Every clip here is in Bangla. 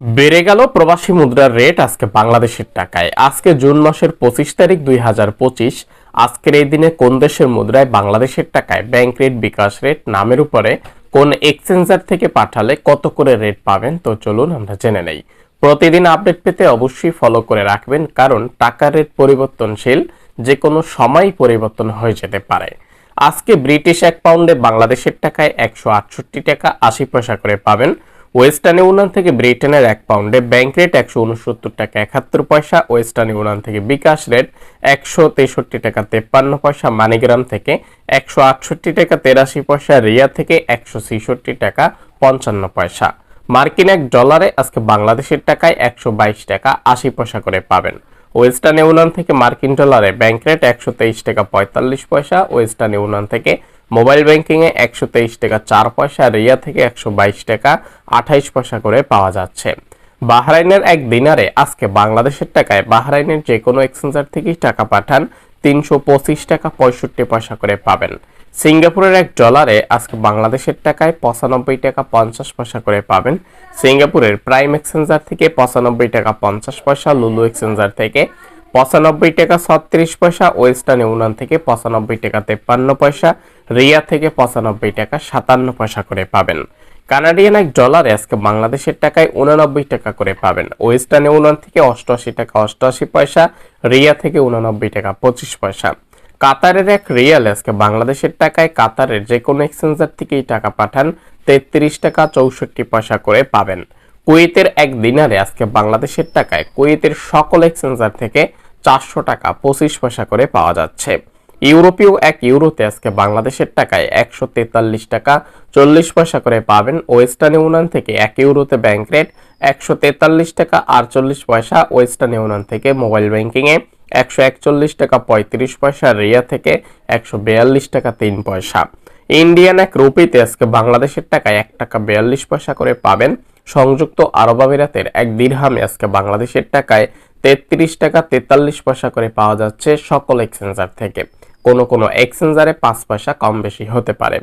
বেড়ে গেল প্রবাসী মুদ্রার রেট আজকে বাংলাদেশের টাকায়। আজকে জুন মাসের পঁচিশ তারিখ দুই হাজার পঁচিশ। আজকের এই দিনে কোন দেশের মুদ্রায় বাংলাদেশের টাকায় ব্যাংক রেট বিকাশ রেট নামের উপরে কোন এক্সচেঞ্জার থেকে পাঠালে কত করে রেট পাবেন? তো চলুন আমরা জেনে নেই। প্রতিদিন আপডেট পেতে অবশ্যই ফলো করে রাখবেন, কারণ টাকার রেট পরিবর্তনশীল যে কোনো সময় পরিবর্তন হয়ে যেতে পারে। আজকে ব্রিটিশ এক পাউন্ডে বাংলাদেশের টাকায় একশো আটষট্টি টাকা আশি পয়সা করে পাবেন। ওয়েস্টার্ন ইউনিয়ন থেকে ব্রিটেনের এক পাউন্ডে ব্যাংক রেট একশো উনসত্তর টাকা একাত্তর পয়সা, ওয়েস্টার্ন ইউনিয়ন থেকে বিকাশ রেট একশো তেষট্টি টাকা তেপ্পান্ন পয়সা, মানিগ্রাম থেকে একশো আটষট্টি টাকা তেরাশি পয়সা, রিয়া থেকে একশো ছেষট্টি টাকা পঞ্চান্ন পয়সা। মার্কিন এক ডলারে আজকে বাংলাদেশের টাকায় একশো বাইশ টাকা আশি পয়সা করে পাবেন। ওয়েস্টার্ন ইউনিয়ন থেকে মার্কিন ডলারে ব্যাংক রেট একশো তেইশ টাকা পঁয়তাল্লিশ পয়সা, ওয়েস্টার্ন ইউনিয়ন থেকে মোবাইল ব্যাংকিংয়ে একশো তেইশ টাকা চার পয়সা, রিয়া থেকে একশো বাইশ টাকা আঠাইশ পয়সা করে পাওয়া যাচ্ছে। বাহরাইনের এক দিনারে আজকে বাংলাদেশের টাকায় বাহরাইনের যে কোনো এক্সচেঞ্জার থেকেই টাকা পাঠান তিনশো পঁচিশ টাকা পঁয়ষট্টি পয়সা করে পাবেন। সিঙ্গাপুরের এক ডলারে আজকে বাংলাদেশের টাকায় পঁচানব্বই টাকা পঞ্চাশ পয়সা করে পাবেন। সিঙ্গাপুরের প্রাইম এক্সচেঞ্জার থেকে পঁচানব্বই টাকা পঞ্চাশ পয়সা, লুলু এক্সচেঞ্জার থেকে পঁচানব্বই টাকা ছত্রিশ পয়সা, ওয়েস্টার্ন ইউনিয়ন থেকে পঁচানব্বই টাকা তেপ্পান্ন পয়সা রিয়া থেকে পঁচানব্বই টাকা সাতান্ন পয়সা করে পাবেন। কানাডিয়ান এক ডলার আজকে বাংলাদেশের টাকায় উননব্বই টাকা করে পাবেন। ওয়েস্টার্ন ইউনিয়ন থেকে অষ্টআশি টাকা অষ্টআশি পয়সা, রিয়া থেকে উননব্বই টাকা পঁচিশ পয়সা। কাতারের এক রিয়াল আজকে বাংলাদেশের টাকায় কাতারের যে কোনো এক্সচেঞ্জার থেকেই টাকা পাঠান, তেত্রিশ টাকা চৌষট্টি পয়সা করে পাবেন। কুয়েতের এক দিনারে আজকে বাংলাদেশের টাকায় কুয়েতের সকল এক্সচেঞ্জার থেকে চারশো টাকা পঁচিশ পয়সা করে পাওয়া যাচ্ছে। ইউরোপীয় এক ইউরোতে আজকে বাংলাদেশের টাকায় একশো তেতাল্লিশ টাকা চল্লিশ পয়সা করে পাবেন ওয়েস্টার্ন ইউনিয়ন থেকে এক ইউরোতে ব্যাংক রেট একশো তেতাল্লিশ টাকা আটচল্লিশ পয়সা ওয়েস্টার্ন ইউনিয়ন থেকে মোবাইল ব্যাংকিংয়ে একশো একচল্লিশ টাকা পঁয়ত্রিশ পয়সা, রিয়া থেকে একশো বিয়াল্লিশ টাকা তিন পয়সা। ইন্ডিয়ান এক রুপিতে আজকে বাংলাদেশের টাকায় এক টাকা বিয়াল্লিশ পয়সা করে পাবেন। সংযুক্ত আরব আমিরাতের এক দিরহামে আজকে বাংলাদেশের টাকায় তেত্রিশ টাকা তেতাল্লিশ পয়সা করে পাওয়া যাচ্ছে সকল এক্সচেঞ্জার থেকে। কোনো কোনো এক্সচেঞ্জারে পাঁচ পয়সা কম বেশি হতে পারে।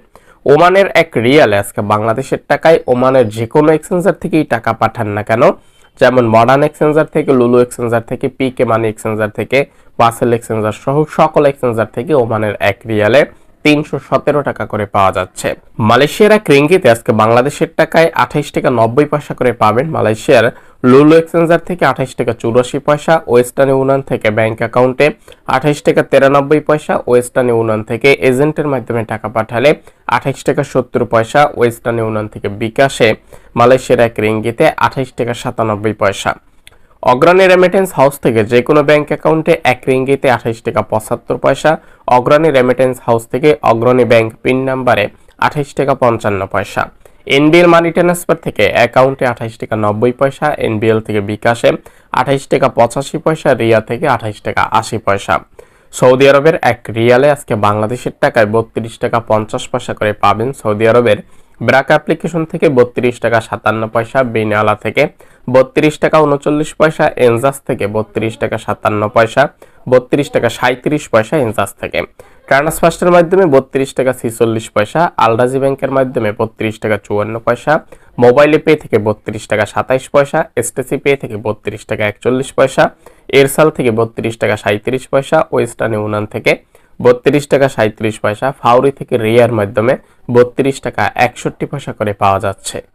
ওমানের এক রিয়াল আজকে বাংলাদেশের টাকায় ওমানের যে কোনো এক্সচেঞ্জার থেকেই টাকা পাঠান না কেন? যেমন মডার্ন এক্সচেঞ্জার থেকে লুলু এক্সচেঞ্জার থেকে পিকে মানি এক্সচেঞ্জার থেকে বাসেল এক্সচেঞ্জার সহ সকল এক্সচেঞ্জার থেকে ওমানের এক রিয়ালে তিনশো সতেরো টাকা করে পাওয়া যাচ্ছে। মালয়েশিয়ার এক রিঙ্গিতে আজকে বাংলাদেশের টাকায় আঠাইশ টাকা নব্বই পয়সা করে পাবেন মালয়েশিয়ার লুলু এক্সচেঞ্জার থেকে আঠাইশ টাকা চুরাশি পয়সা, ওয়েস্টার্ন ইউনিয়ন থেকে ব্যাংক অ্যাকাউন্টে আঠাইশ টাকা তিরানব্বই পয়সা, ওয়েস্টার্ন ইউনিয়ন থেকে এজেন্টের মাধ্যমে টাকা পাঠালে আঠাইশ টাকা সত্তর পয়সা, ওয়েস্টার্ন ইউনিয়ন থেকে বিকাশে মালয়েশিয়ার এক রিঙ্গিতে আঠাইশ টাকা সাতানব্বই পয়সা। অগ্রণী রেমিটেন্স হাউস থেকে যে কোনো ব্যাংক অ্যাকাউন্টে এক রিঙ্গিতে আঠাইশ টাকা পঁচাত্তর পয়সা, অগ্রণী রেমিটেন্স হাউস থেকে অগ্রণী ব্যাংক পিন নাম্বারে আঠাইশ টাকা পঞ্চান্ন পয়সা। এনবিএল মানি ট্রান্সফার থেকে অ্যাকাউন্টে আঠাইশ টাকা নব্বই পয়সা এনবিএল থেকে বিকাশে আঠাইশ টাকা পঁচাশি পয়সা, রিয়া থেকে আঠাইশ টাকা আশি পয়সা। সৌদি আরবের এক রিয়ালে আজকে বাংলাদেশের টাকায় বত্রিশ টাকা পঞ্চাশ পয়সা করে পাবেন সৌদি আরবের ব্রাক অ্যাপ্লিকেশন থেকে বত্রিশ টাকা সাতান্ন পয়সা, বিনালা থেকে বত্রিশ টাকা উনচল্লিশ পয়সা, এনজাস থেকে বত্রিশ টাকা সাতান্ন পয়সা, বত্রিশ টাকা সাঁত্রিশ পয়সা, এনজাস থেকে। ট্রান্সফার্স্টের মাধ্যমে বত্রিশ টাকা ছিচল্লিশ পয়সা, আলরাজি ব্যাংকের মাধ্যমে বত্রিশ টাকা চুয়ান্ন পয়সা, মোবাইলে পে থেকে বত্রিশ টাকা সাতাইশ পয়সা, এসটিসি পে থেকে বত্রিশ টাকা একচল্লিশ পয়সা, এরসাল থেকে বত্রিশ টাকা সাঁত্রিশ পয়সা, ওয়েস্টার্ন ইউনিয়ন থেকে বত্রিশ টাকা সাঁত্রিশ পয়সা, ফাউরি থেকে রিয়ার মাধ্যমে বত্রিশ টাকা একষট্টি পয়সা করে পাওয়া যাচ্ছে।